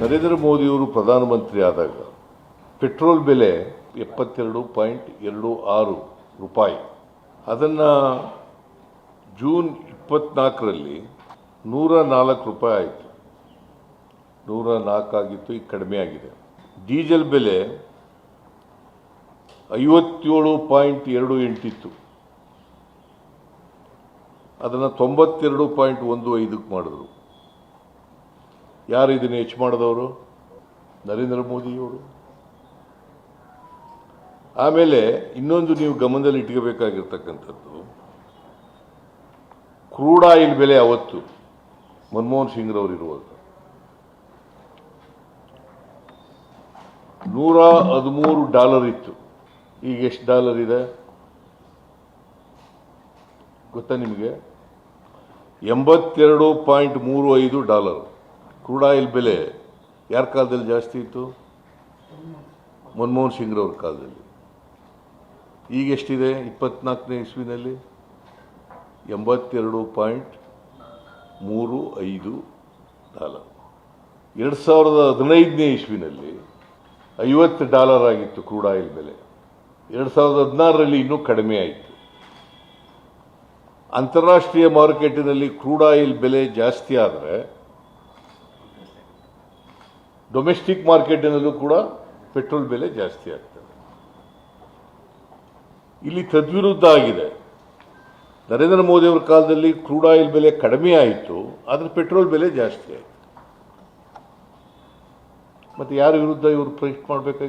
ನರೇಂದ್ರ ಮೋದಿಯವರು ಪ್ರಧಾನಮಂತ್ರಿ ಆದಾಗ ಪೆಟ್ರೋಲ್ ಬೆಲೆ ಎಪ್ಪತ್ತೆರಡು ಪಾಯಿಂಟ್ ಎರಡು ಆರು ರೂಪಾಯಿ. ಅದನ್ನು ಜೂನ್ ಇಪ್ಪತ್ನಾಲ್ಕರಲ್ಲಿ ನೂರ ನಾಲ್ಕು ರೂಪಾಯಿ ಆಯಿತು. ನೂರ ನಾಲ್ಕಾಗಿತ್ತು ಈಗ ಕಡಿಮೆ ಆಗಿದೆ. ಡೀಸೆಲ್ ಬೆಲೆ ಐವತ್ತೇಳು ಪಾಯಿಂಟ್ ಎರಡು ಎಂಟಿತ್ತು ಅದನ್ನು ತೊಂಬತ್ತೆರಡು ಪಾಯಿಂಟ್ ಒಂದು ಐದಕ್ಕೆ ಮಾಡಿದ್ರು. ಯಾರು ಇದನ್ನು ಹೆಚ್ಚು ಮಾಡಿದವರು? ನರೇಂದ್ರ ಮೋದಿಯವರು. ಆಮೇಲೆ ಇನ್ನೊಂದು ನೀವು ಗಮನದಲ್ಲಿ ಇಟ್ಕೋಬೇಕಾಗಿರ್ತಕ್ಕಂಥದ್ದು, ಕ್ರೂಡ್ ಆಯಿಲ್ ಬೆಲೆ ಅವತ್ತು ಮನಮೋಹನ್ ಸಿಂಗ್ರವರು ಇರುವಾಗ. ನೂರ ಹದಿಮೂರು ಡಾಲರ್ ಇತ್ತು. ಈಗ ಎಷ್ಟು ಡಾಲರ್ ಇದೆ? ಗೊತ್ತಾ ನಿಮಗೆ? ಎಂಬತ್ತೆರಡು ಪಾಯಿಂಟ್ ಮೂರು ಐದು ಡಾಲರ್. ಕ್ರೂಡ್ ಆಯಿಲ್ ಬೆಲೆ ಯಾರ ಕಾಲದಲ್ಲಿ ಜಾಸ್ತಿ ಇತ್ತು? ಮನಮೋಹನ್ ಸಿಂಗ್ರವ್ರ ಕಾಲದಲ್ಲಿ. ಈಗ ಎಷ್ಟಿದೆ? ಇಪ್ಪತ್ನಾಲ್ಕನೇ ಇಸ್ವಿನಲ್ಲಿ ಎಂಬತ್ತೆರಡು ಪಾಯಿಂಟ್ ಮೂರು ಐದು ಡಾಲರ್. ಎರಡು ಸಾವಿರದ ಹದಿನೈದನೇ ಇಸ್ವಿನಲ್ಲಿ ಐವತ್ತು ಡಾಲರ್ ಆಗಿತ್ತು ಕ್ರೂಡ್ ಆಯಿಲ್ ಬೆಲೆ. ಎರಡು ಸಾವಿರದ ಹದಿನಾರರಲ್ಲಿ ಇನ್ನೂ ಕಡಿಮೆ ಆಯಿತು. ಅಂತಾರಾಷ್ಟ್ರೀಯ ಮಾರುಕಟ್ಟೆನಲ್ಲಿ ಕ್ರೂಡ್ ಆಯಿಲ್ ಬೆಲೆ ಜಾಸ್ತಿ ಆದರೆ ಡೊಮೆಸ್ಟಿಕ್ ಮಾರ್ಕೆಟಿನಲ್ಲೂ ಕೂಡ ಪೆಟ್ರೋಲ್ ಬೆಲೆ ಜಾಸ್ತಿ ಆಗ್ತದೆ. ಇಲ್ಲಿ ತದ್ವಿರುದ್ಧ ಆಗಿದೆ. ನರೇಂದ್ರ ಮೋದಿ ಅವರ ಕಾಲದಲ್ಲಿ ಕ್ರೂಡ್ ಆಯಿಲ್ ಬೆಲೆ ಕಡಿಮೆ ಆಯಿತು, ಆದರೆ ಪೆಟ್ರೋಲ್ ಬೆಲೆ ಜಾಸ್ತಿ ಆಯಿತು. ಮತ್ತು ಯಾರ ವಿರುದ್ಧ ಇವರು ಪ್ರಶ್ನೆ ಮಾಡಬೇಕಾಗಿ